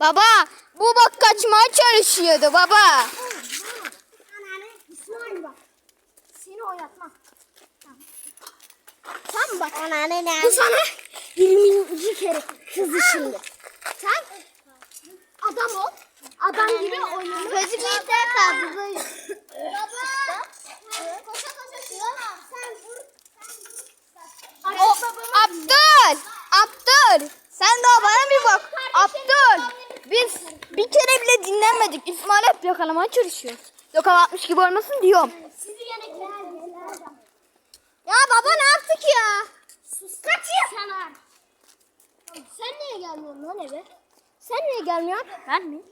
Baba bu bak kaçmaya çalışıyordu baba. Anneanne bak. Seni. Tamam bak. Anneanne ne? Bu sana 20. kere kızı şimdi. Sen adam ol. Adam gibi oynama. Gözümüzde kaldı böyle. Baba. Koşa koşa şuna. Sen vur. Abdül. Abdül. Sen daha bana bir bak. Abdül. Biz bir kere bile dinlemedik. İsmail hep yakalamaya çalışıyor. Yakalatmış gibi olmasın diyorum. Sizi yemekler Ya baba ne yaptık ya? Sus kaçıyor. Sen Sen niye gelmiyorsun lan eve? Sen niye gelmiyorsun? Ben mi?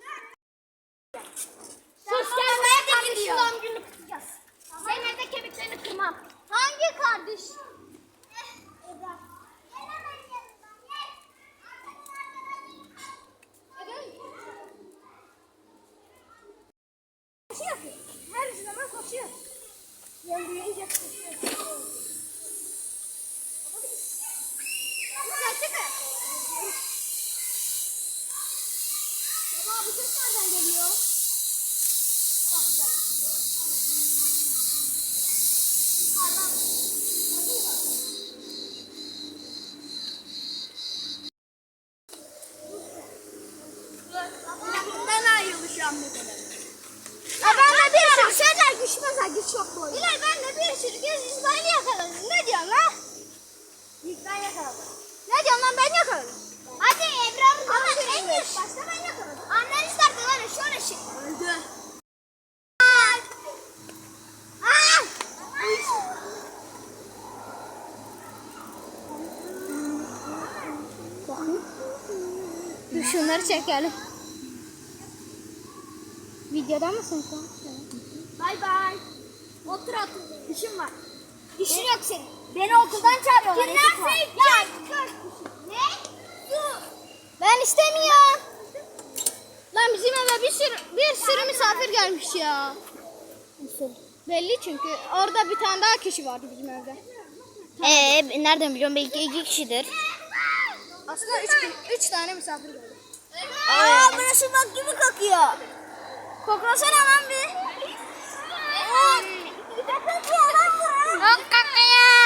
Sus gelmeye gününü kutlayacağız. Senin evde kemiklerini kırmam. Hangi kardeş? Koşuyor. Her zaman koşuyor. Yan büyüyünce koşuyor. Gerçek hayat. Baba bu ses nereden geliyor? Ah, gel. Yukarıdan. Gördün mü? Ben ayrılacağım bu dönem. Ya ben de bir sürü şeyler güçmez ha güç yok bu oyunda. Bilal ben de bir sürü göz İsmail'i yakaladım. Ne diyorsun lan? İlk ben yakaladım. Ne diyorsun lan ben yakaladım. Hadi Ebrar Ama en ilk başta ben yakaladım. Annen isterdi ya şöyle şey. Öldü. Ay. Ay. Dur şunları çekelim. Videoda mısın sen? Bay bay. Otur otur. İşim var. İşin yok senin. Beni okuldan çağırıyorlar. Kimler Ya Ne? Su. Ben istemiyorum. Lan bizim eve bir sürü bir sürü misafir gelmiş ya. Belli çünkü orada bir tane daha kişi vardı bizim evde. Ee, nereden biliyorum belki iki kişidir. Aslında üç, üç tane misafir geldi. Aa burası bak gibi kokuyor. Koklasana lan bir. kokuyor lan bu. Çok kokuyor.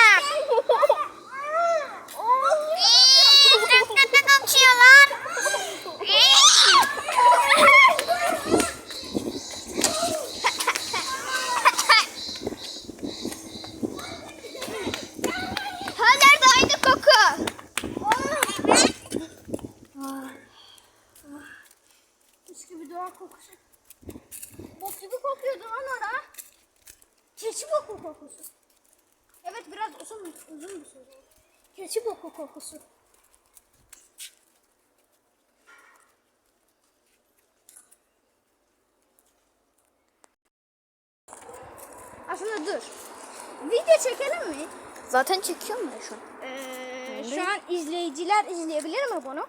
Çok kötü kokuyor lan. Her yerde aynı koku. Mis gibi doğa kokusu. Bok gibi kokuyordu lan ora. Keçi boku kokusu. Evet biraz uzun uzun bir söz. Keçi boku kokusu. Aslında dur. Video çekelim mi? Zaten çekiyorum ben şu an. Ee, şu an izleyiciler izleyebilir mi bunu?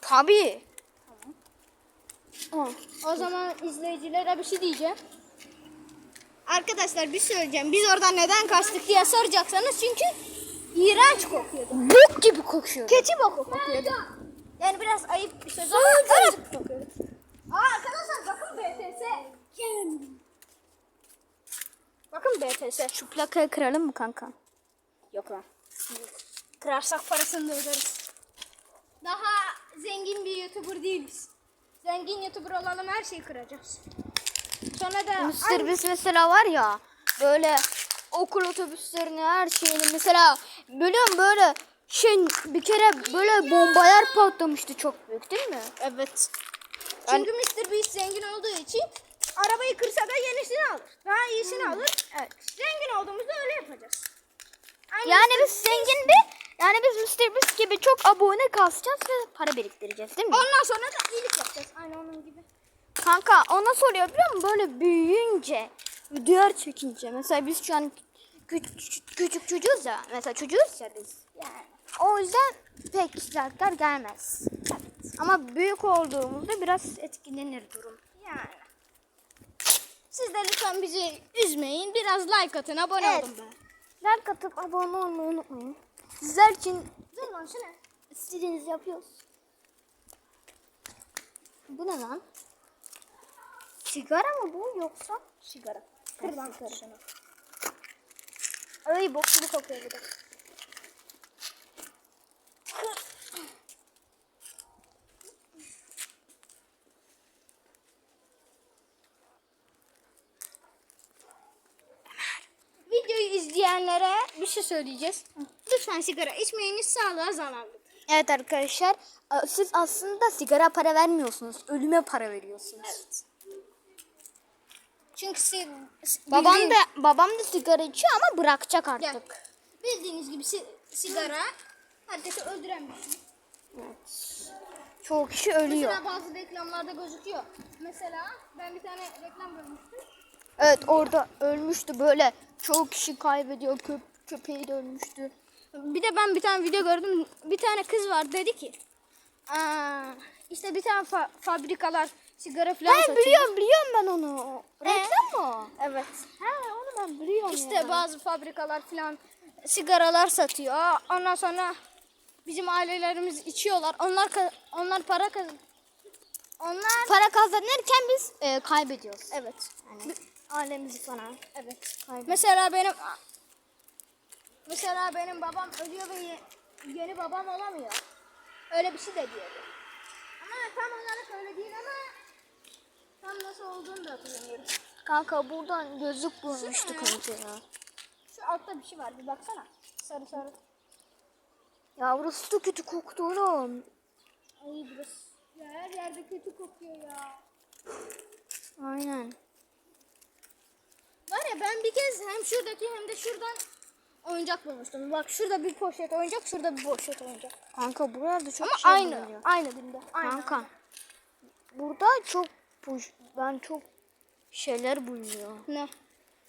Tabii. O zaman izleyicilere bir şey diyeceğim. Arkadaşlar bir şey söyleyeceğim. Biz oradan neden kaçtık diye soracaksanız çünkü iğrenç kokuyordu. Bok gibi kokuyor. Keçi boku kokuyordu. Yani biraz ayıp bir söz ama kokuyordu. Aa arkadaşlar bakın BTS. Bakın BTS. Şu plakayı kıralım mı kanka? Yok lan. Kırarsak parasını da öderiz. Daha zengin bir YouTuber değiliz. Zengin YouTuber olalım her şeyi kıracağız. Sonra da Mr. Beast mesela var ya böyle okul otobüslerini her şeyini mesela biliyorum böyle şey bir kere böyle bombalar patlamıştı çok büyük değil mi? Evet. Çünkü Mr. Beast zengin olduğu için arabayı kırsa da yenisini alır. Daha iyisini alır. Evet. Zengin olduğumuzda öyle yapacağız. Aynı Yani biz zengin bir yani biz Mr. Beast gibi çok abone kasacağız ve para biriktireceğiz değil mi? Ondan sonra da iyilik yapacağız. Aynı onun gibi. Kanka o nasıl oluyor biliyor musun? Böyle büyüyünce, videolar çekince. Mesela biz şu an küçük, küçük çocuğuz ya. Mesela çocuğuz ya biz. Yani. O yüzden pek like'lar gelmez. Ama büyük olduğumuzda biraz etkilenir durum. Yani. Siz de lütfen bizi üzmeyin. Biraz like atın, abone Evet. olun be. Like atıp abone olmayı unutmayın. Sizler için Dur lan şu ne? istediğinizi yapıyoruz. Bu ne lan? Sigara mı bu yoksa? Sigara. Kırdan şunu. Ay bok gibi kokuyor bir de. Videoyu izleyenlere bir şey söyleyeceğiz. Lütfen sigara içmeyiniz sağlığa zararlıdır. Evet arkadaşlar e, siz aslında sigara para vermiyorsunuz. Ölüme para veriyorsunuz. Çünkü si, Babam bildiğin- da babam da sigara içiyor ama bırakacak artık. Gel. Bildiğiniz gibi si- sigara herkesi öldüren bir şey. Çoğu kişi ölüyor. Mesela bazı reklamlarda gözüküyor. Mesela ben bir tane reklam görmüştüm. Evet orada ölmüştü böyle. Çoğu kişi kaybediyor. Köp köpeği de ölmüştü. Bir de ben bir tane video gördüm. Bir tane kız var dedi ki "Aa, işte bir tane fa- fabrikalar sigara falan satıyor. biliyorum biliyorum ben onu. Reklam mı? Evet. He onu ben biliyorum İşte ya. bazı fabrikalar falan sigaralar satıyor. Ondan sonra bizim ailelerimiz içiyorlar. Onlar onlar para kaz onlar Para kazanırken biz e, kaybediyoruz. evet. Yani ailemizi falan. Evet. Kaybediyoruz. Mesela benim mesela benim babam ölüyor ve ye- yeni babam olamıyor. Öyle bir şey de diyordu. Ama tam olarak öyle değil ama tam nasıl olduğunu da hatırlamıyorum. Kanka buradan gözlük bulmuştuk önce ya. Şu altta bir şey var bir baksana. Sarı sarı. Ya burası da kötü koktu oğlum. Ay burası. Ya her yerde kötü kokuyor ya. Aynen. Var ya ben bir kez hem şuradaki hem de şuradan oyuncak bulmuştum. Bak şurada bir poşet oyuncak, şurada bir poşet oyuncak. Kanka buralarda çok Ama şey aynı, bulunuyor. aynı dilde. Aynı. Kanka. Burada çok puş, ben çok şeyler bulunuyor. Ne?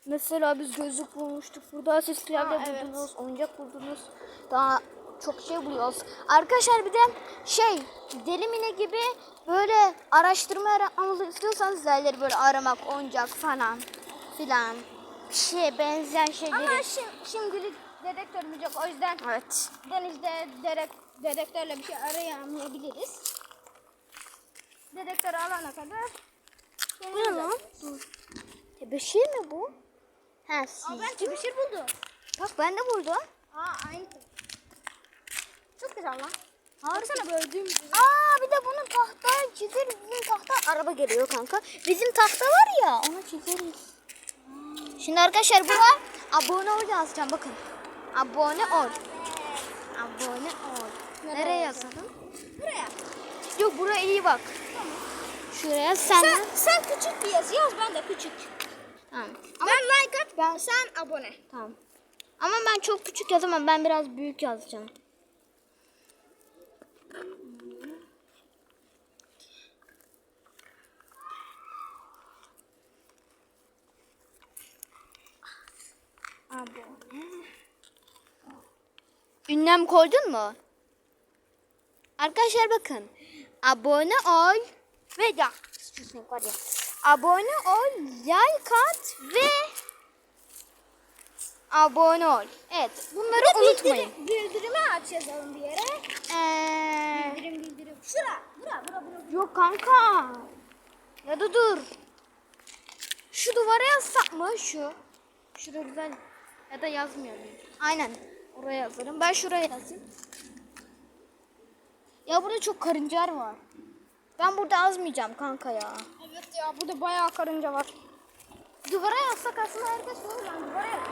Mesela biz gözlük bulmuştuk. Burada siz klavye Aa, evet. buldunuz, oyuncak buldunuz. Daha çok şey buluyoruz. Arkadaşlar bir de şey deli mine gibi böyle araştırma yapmamızı istiyorsanız sizlerleri böyle aramak, oyuncak falan filan bir şeye benzeyen şeyleri. Ama şimdi, şimdilik dedektörümüz yok. O yüzden Evet. denizde derek, dedektörle bir şey arayamayabiliriz. Dedektörü alana kadar. Bu ne lan? Dur. Tebeşir mi bu? Ha, Aa, ben siz. tebeşir buldum. Bak ben de buldum. Aa aynı. Çok güzel lan. Baksana böyle dümdüz. Aa bir de bunu tahta çizeriz. Bizim tahta araba geliyor kanka. Bizim tahta var ya onu çizeriz. Şimdi arkadaşlar buraya abone ol yazacağım bakın. Abone ol. Abone ol. Nereye Nereye yazalım? Buraya. Yok buraya iyi bak. Şuraya sen. Sen, sen küçük bir yaz. Yaz ben de küçük. Tamam. ben like at. Ben sen abone. Tamam. Ama ben çok küçük yazamam. Ben biraz büyük yazacağım. Abone. Ünlem koydun mu? Arkadaşlar bakın. Abone ol ve me, var ya. Abone ol, like at ve abone ol. Evet, bunları unutmayın. Bildirim, bildirimi aç yazalım bir yere. Ee, Bildirim bildirim. Şura. Bura bura bura. yok kanka. Ya da dur. Şu duvara yazsak mı şu? Şurada güzel. Ya da yazmıyorum. Aynen. Oraya yazarım. Ben şuraya yazayım. Ya burada çok karıncar var. Ben burada yazmayacağım kanka ya. Evet ya burada bayağı karınca var. Duvara yazsak aslında herkes olur lan duvara yaz.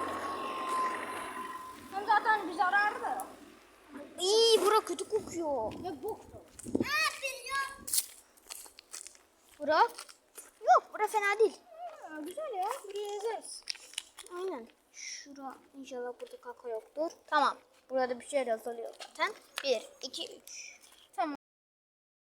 Hem zaten bir zararı da yok. İyi bura kötü kokuyor. Ve bok. Bura? Yok bura fena değil. Ha, güzel ya. Buraya yazarız. Aynen. Şura inşallah burada kaka yoktur. Tamam. Burada bir şey yazılıyor zaten. 1, 2, 3.